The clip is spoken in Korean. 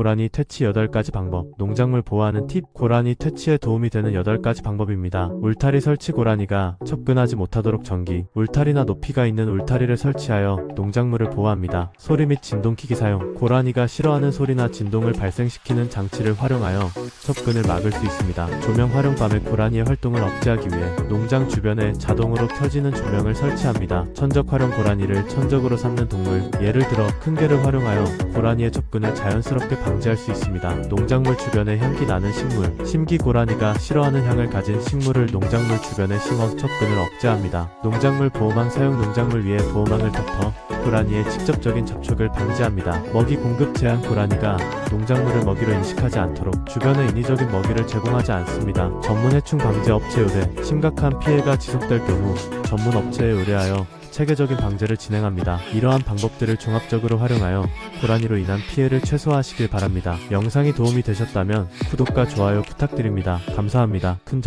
고라니 퇴치 8가지 방법 농작물 보호하는 팁 고라니 퇴치에 도움이 되는 8가지 방법입니다. 울타리 설치 고라니가 접근하지 못하도록 전기 울타리나 높이가 있는 울타리를 설치하여 농작물을 보호합니다. 소리 및 진동키기 사용 고라니가 싫어하는 소리나 진동을 발생시키는 장치를 활용하여 접근을 막을 수 있습니다. 조명 활용 밤에 고라니의 활동을 억제하기 위해 농장 주변에 자동으로 켜지는 조명을 설치합니다. 천적 활용 고라니를 천적으로 삼는 동물 예를 들어 큰 개를 활용하여 고라니의 접근을 자연스럽게 방지 할 수 있습니다. 농작물 주변에 향기 나는 식물 심기 고라니가 싫어하는 향을 가진 식물을 농작물 주변에 심어 접근을 억제합니다. 농작물 보호망 사용 농작물 위에 보호망을 덮어 고라니의 직접적인 접촉을 방지합니다. 먹이 공급 제한 고라니가 농작물을 먹이로 인식하지 않도록 주변에 인위적인 먹이를 제공하지 않습니다. 전문 해충 방제 업체 의뢰 심각한 피해가 지속될 경우 전문 업체에 의뢰하여 체계적인 방제를 진행합니다. 이러한 방법들을 종합적으로 활용하여 고라니로 인한 피해를 최소화하시길 바랍니다. 영상이 도움이 되셨다면 구독과 좋아요 부탁드립니다. 감사합니다. 큰절